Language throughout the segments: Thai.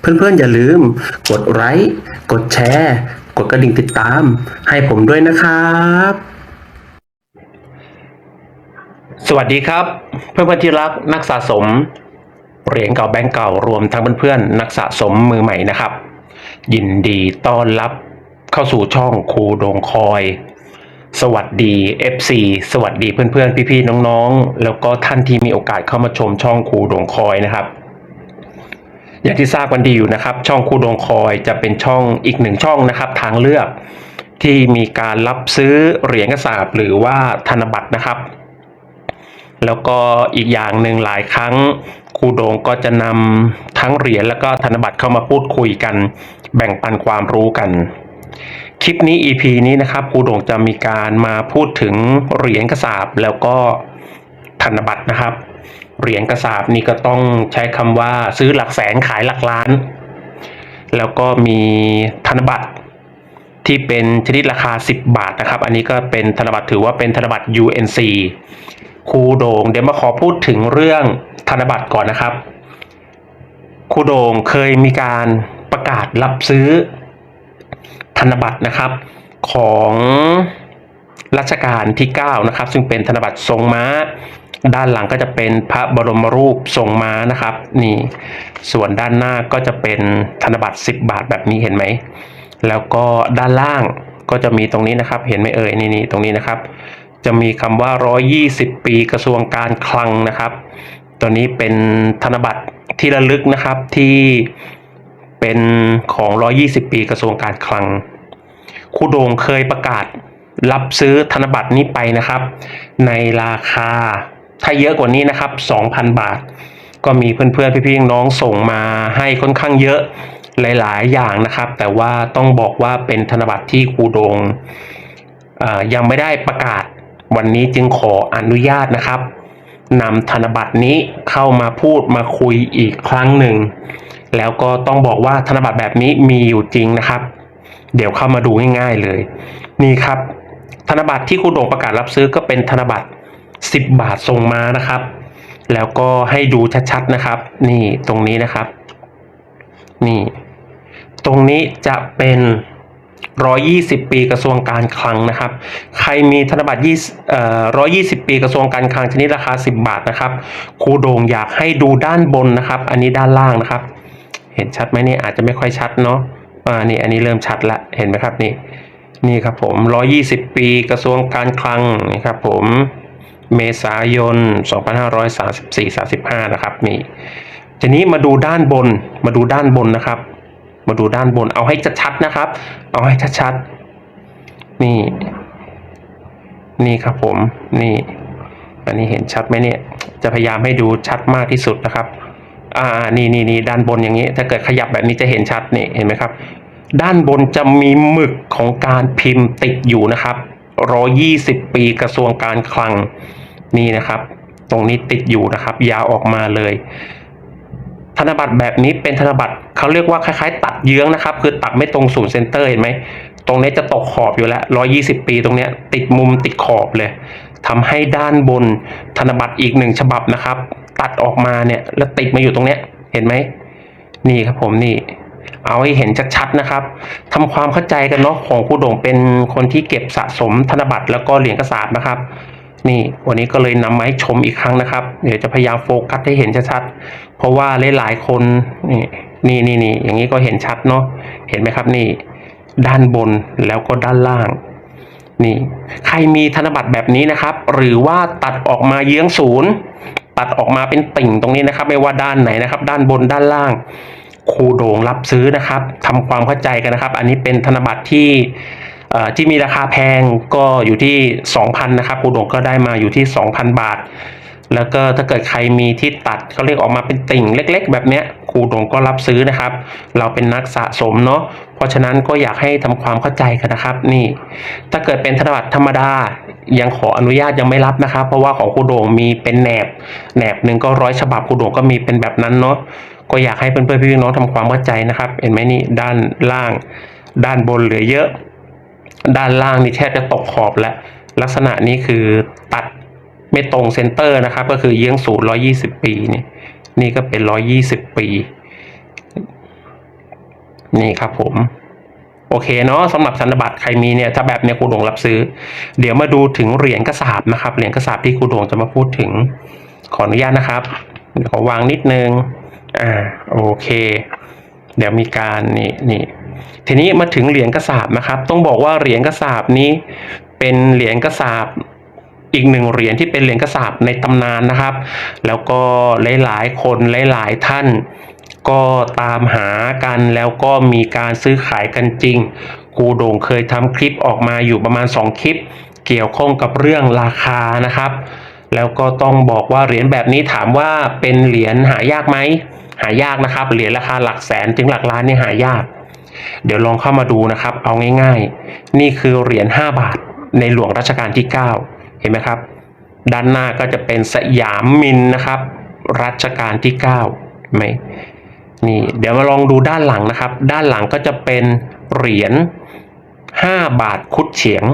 เพื่อนๆอย่าลืม กดไลค์กดแชร์ กดกระดิ่งติดตาม ให้ผมด้วยนะครับ สวัสดีครับ เพื่อนๆที่รักนักสะสมเหรียญเก่าแบงก์เก่ารวมทั้งเพื่อนๆนักสะสมมือใหม่นะครับ ยินดีต้อนรับเข้าสู่ช่องครูดงคอย สวัสดี FC สวัสดีเพื่อนๆ พี่ๆน้องๆ แล้วก็ท่านที่มีโอกาสเข้ามาชมช่องครูดงคอยนะครับ อย่างที่ทราบกันดีอยู่นะครับ ช่องคูดงคอยจะเป็นช่องอีกหนึ่งช่องนะครับ ทางเลือกที่มีการรับซื้อเหรียญกระสาบหรือว่าธนบัตรนะครับ แล้วก็อีกอย่างหนึ่งหลายครั้งครูโดงก็จะนำทั้งเหรียญแล้วก็ธนบัตรเข้ามาพูดคุยกัน แบ่งปันความรู้กัน คลิปนี้ EP นี้นะครับครูโดงจะมีการมาพูดถึงเหรียญกระสาบแล้วก็ธนบัตรนะครับ เหรียญกระสาบนี่ก็ต้องใช้คำว่าซื้อหลักแสนขายหลักล้าน แล้วก็มีธนบัตรที่เป็นชนิดราคา 10 บาทนะครับ อันนี้ก็เป็นธนบัตรถือว่าเป็นธนบัตร UNC ครูโดงเดี๋ยวมาขอพูดถึงเรื่องธนบัตรก่อนนะครับ ครูโดงเคยมีการประกาศรับซื้อธนบัตรนะครับของรัชกาลที่ 9 นะครับ ซึ่งเป็นธนบัตรทรงม้า ด้านหลังก็จะเป็นพระบรมรูปทรงม้านะครับ นี่ ส่วนด้านหน้าก็จะเป็นธนบัตร 10 บาทแบบนี้เห็นไหม แล้วก็ด้านล่างก็จะมีตรงนี้นะครับ เห็นไหมเอ่ยนี่นี่ตรงนี้นะครับ จะมีคำว่า 120 ปีกระทรวงการคลังนะครับ ตัวนี้เป็นธนบัตรที่ระลึกนะครับที่เป็นของ 120 ปีกระทรวงการคลังครูโดงเคยประกาศรับซื้อธนบัตรนี้ไปนะครับ ในราคา ถ้าเยอะกว่านี้นะครับ 2,000 บาท ก็มีเพื่อนๆพี่ๆน้องส่งมาให้ค่อนข้างเยอะหลาย ๆ อย่างนะครับ แต่ว่าต้องบอกว่าเป็นธนบัตรที่ครูดงยังไม่ได้ประกาศวันนี้จึงขออนุญาตนะครับนำธนบัตรนี้เข้ามาพูดมาคุยอีกครั้งหนึ่ง แล้วก็ต้องบอกว่าธนบัตรแบบนี้มีอยู่จริงนะครับ เดี๋ยวเข้ามาดูง่ายๆเลย นี่ครับ ธนบัตรที่ครูดงประกาศรับซื้อก็เป็นธนบัตร 10 บาททรงมานะครับ แล้วก็ให้ดูชัดๆนะครับ นี่ตรงนี้นะครับ นี่ ตรงนี้จะเป็น 120 ปีกระทรวงการคลังนะครับ ใครมีธนบัตร20เอ่อ120 ปีกระทรวงการคลังชนิดราคา 10 บาทนะครับครูโด่งอยากให้ดูด้านบนนะครับ อันนี้ด้านล่างนะครับ เห็นชัดไหมนี่อาจจะไม่ค่อยชัดเนาะอ่านี่อันนี้เริ่มชัดละเห็นไหมครับนี่นี่ครับผม 120 ปีกระทรวงการคลังนี่ครับผม เมษายน 2534-35 นะครับนี่ทีนี้มาดูด้านบนมาดูด้านบนนะครับ มาดูด้านบนเอาให้ชัดๆนะครับ เอาให้ชัดๆนี่ นี่ครับผมนี่ อันนี้เห็นชัดไหมเนี่ย จะพยายามให้ดูชัดมากที่สุดนะครับ อ่านี่นี่นี่ด้านบนอย่างนี้ ถ้าเกิดขยับแบบนี้จะเห็นชัดนี่เห็นไหมครับ ด้านบนจะมีหมึกของการพิมพ์ติดอยู่นะครับร้อยี่สิบปีกระทรวงการคลัง นี่นะครับ ตรงนี้ติดอยู่นะครับ ยาวออกมาเลย ธนบัตรแบบนี้เป็นธนบัตรเขาเรียกว่าคล้ายๆ ตัดเยื้องนะครับ คือตัดไม่ตรงศูนย์เซนเตอร์เห็นไหมตรงนี้จะตกขอบอยู่แล้วร้อยี่สิบปีตรงนี้ติดมุมติดขอบเลยทำให้ด้านบนธนบัตรอีกหนึ่งฉบับนะครับ ตัดออกมาเนี่ยแล้วติดมาอยู่ตรงเนี้ยเห็นไหมนี่ครับผมนี่ เอาให้เห็นชัดๆนะครับทำความเข้าใจกันเนาะของครูโด่งเป็นคนที่เก็บสะสมธนบัตรแล้วก็เหรียญกระสาบนะครับ นี่วันนี้ก็เลยนำมาให้ชมอีกครั้งนะครับ เดี๋ยวจะพยายามโฟกัสให้เห็นชัดๆเพราะว่าหลายๆคนนี่นี่นี่นี่อย่างนี้ก็เห็นชัดเนาะเห็นไหมครับนี่ ด้านบนแล้วก็ด้านล่าง นี่ ใครมีธนบัตรแบบนี้นะครับ หรือว่าตัดออกมาเยื้องศูนย์ตัดออกมาเป็นติ่งตรงนี้นะครับ ไม่ว่าด้านไหนนะครับ ด้านบนด้านล่างครูโด่งรับซื้อนะครับทำความเข้าใจกันนะครับ อันนี้เป็นธนบัตรที่ ที่มีราคาแพงก็อยู่ที่ 2,000 นะครับครูโด่งก็ได้มาอยู่ที่ 2,000 บาท แล้วก็ถ้าเกิดใครมีที่ตัดเขาเรียกออกมาเป็นติ่งเล็ก ๆ แบบเนี้ยครูโด่งก็รับซื้อนะครับ เราเป็นนักสะสมเนาะเพราะฉะนั้นก็อยากให้ทำความเข้าใจกันนะครับ นี่ ถ้าเกิดเป็นธนบัตรธรรมดายังขออนุญาตยังไม่รับนะครับ เพราะว่าของครูโด่งมีเป็นแหนบแหนบหนึ่งก็ร้อยฉบับครูโด่งก็มีเป็นแบบนั้นเนาะก็อยากให้เพื่อนๆพี่น้องทำความเข้าใจนะครับ เห็นไหมนี่ด้านล่าง ด้านบนเหลือเยอะ ด้านล่างนี่แทบจะตกขอบแล้ว ลักษณะนี้คือตัดไม่ตรงเซนเตอร์นะครับ ก็คือเยื้องศูนย์ร้อยี่สิบปีนี่นี่ก็เป็นร้อยี่สิบปี นี่ครับผม โอเคเนาะสำหรับธนบัตรใครมีเนี่ยถ้าแบบเนี้ยครูโดงรับซื้อ เดี๋ยวมาดูถึงเหรียญกระสาบนะครับ เหรียญกระสาบที่ครูโดงจะมาพูดถึงขออนุญาตนะครับเดี๋ยวขอวางนิดนึง อ่า โอเค เดี๋ยวมีการนี่นี่ ทีนี้มาถึงเหรียญกระสาบนะครับ ต้องบอกว่าเหรียญกระสาบนี้เป็นเหรียญกระสาบอีกหนึ่งเหรียญที่เป็นเหรียญกระสาบในตำนานนะครับ แล้วก็หลายๆคนหลายๆท่าน ก็ตามหากันแล้วก็มีการซื้อขายกันจริงครูโด่งเคยทำคลิปออกมาอยู่ประมาณ 2 คลิป เกี่ยวข้องกับเรื่องราคานะครับ แล้วก็ต้องบอกว่าเหรียญแบบนี้ถามว่าเป็นเหรียญหายากไหมหายากนะครับเหรียญราคาหลักแสนถึงหลักล้านเนี่ยหายาก เดี๋ยวลองเข้ามาดูนะครับ เอาง่าย ๆ นี่คือเหรียญ5บาทในหลวงรัชกาลที่ 9 เห็นไหมครับ ด้านหน้าก็จะเป็นสยามมินนะครับ รัชกาลที่9เห็นไหมนี่เดี๋ยวมาลองดูด้านหลังนะครับ ด้านหลังก็จะเป็นเหรียญ5บาทคุดเฉียง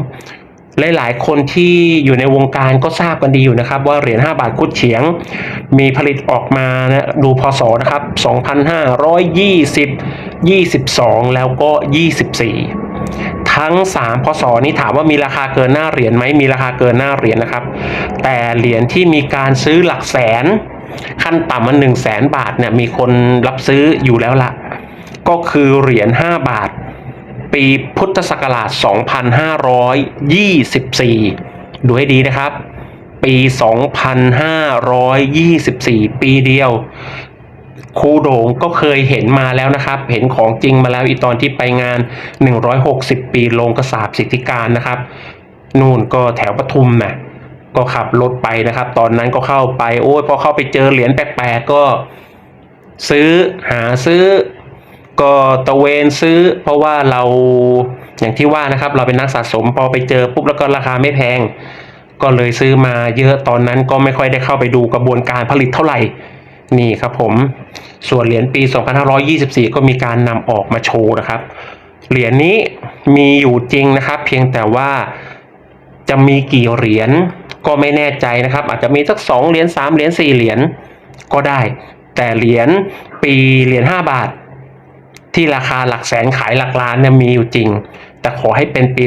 หลายๆ คนที่อยู่ในวงการก็ทราบกันดีอยู่นะครับ ว่าเหรียญ5บาทคุดเฉียง มีผลิตออกมานะดูพศนะครับ 2520 22 แล้วก็ 24 ทั้ง 3 พศนี้ถามว่ามีราคาเกินหน้าเหรียญไหมมีราคาเกินหน้าเหรียญนะครับ แต่เหรียญที่มีการซื้อหลักแสน ขั้นต่ำมันหนึ่งแสนบาทเนี่ยมีคนรับซื้ออยู่แล้วละก็คือเหรียญ5บาท ปีพุทธศักราช 2524 ดูให้ดีนะครับ ปี 2524 ปีเดียวครูโด่งก็เคยเห็นมาแล้วนะครับ เห็นของจริงมาแล้วอีตอนที่ไปงาน 160 ปีโรงกระสาบสิทธิการนะครับ นู่นก็แถวปทุมนะก็ขับรถไปนะครับ ตอนนั้นก็เข้าไป โอ้ยพอเข้าไปเจอเหรียญแปลกๆก็ซื้อหาซื้อ ก็ตะเวนซื้อ เพราะว่าเราอย่างที่ว่านะครับ เราเป็นนักสะสมพอไปเจอปุ๊บแล้วก็ราคาไม่แพง ก็เลยซื้อมาเยอะตอนนั้นก็ไม่ค่อยได้เข้าไปดูกระบวนการผลิตเท่าไหร่นี่ครับผมส่วนเหรียญปี 2524 ก็มีการนำออกมาโชว์นะครับ เหรียญนี้มีอยู่จริงนะครับ เพียงแต่ว่าจะมีกี่เหรียญก็ไม่แน่ใจนะครับ อาจจะมีสักสองเหรียญสามเหรียญสี่เหรียญก็ได้ แต่เหรียญปีเหรียญ5บาท ที่ราคาหลักแสนขายหลักล้านเนี่ยมีอยู่จริง แต่ขอให้เป็นปี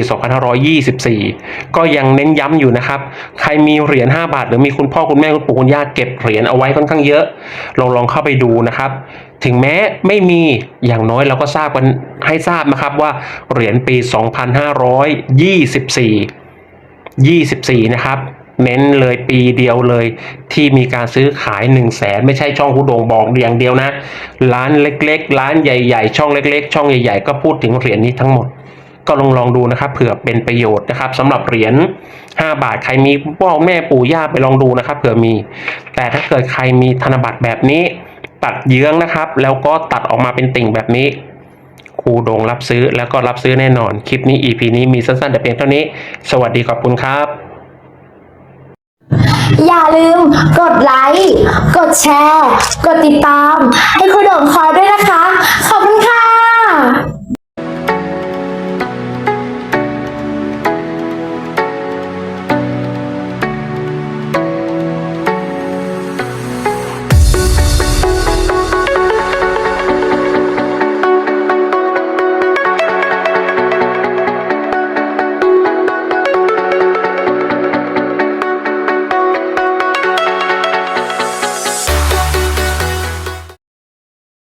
2524 ก็ยังเน้นย้ำอยู่นะครับ ใครมีเหรียญ5บาท หรือมีคุณพ่อคุณแม่คุณปู่คุณย่าเก็บเหรียญเอาไว้ค่อนข้างเยอะลองลองเข้าไปดูนะครับถึงแม้ไม่มีอย่างน้อยเราก็ทราบกันให้ทราบนะครับว่าเหรียญปี 2524 24 นะครับ เน้นเลยปีเดียวเลย ที่มีการซื้อขาย 1 0 0 0 0แสนไม่ใช่ช่องคุโดงบอกอย่างเดียวนะ ร้านเล็ก ๆ ร้านใหญ่ ๆ ช่องเล็ก ๆ ช่องใหญ่ ๆ ก็พูดถึงเหรียญนี้ทั้งหมด ก็ลองลองดูนะครับเผื่อเป็นประโยชน์นะครับสำหรับเหรียญ5 บาทใครมีพ่อแม่ปู่ย่าไปลองดูนะครับเผื่อมี แต่ถ้าเกิดใครมีธนบัตรแบบนี้ ตัดเยื้องนะครับ แล้วก็ตัดออกมาเป็นติ่งแบบนี้ครูโดงรับซื้อแล้วก็รับซื้อแน่นอน คลิปนี้ EP นี้มีสั้นๆแต่เพียงเท่านี้ สวัสดีขอบคุณครับ อย่าลืมกดไลค์ กดแชร์ กดติดตาม ให้คุณโด่งคอยด้วยนะคะ ขอบคุณค่ะ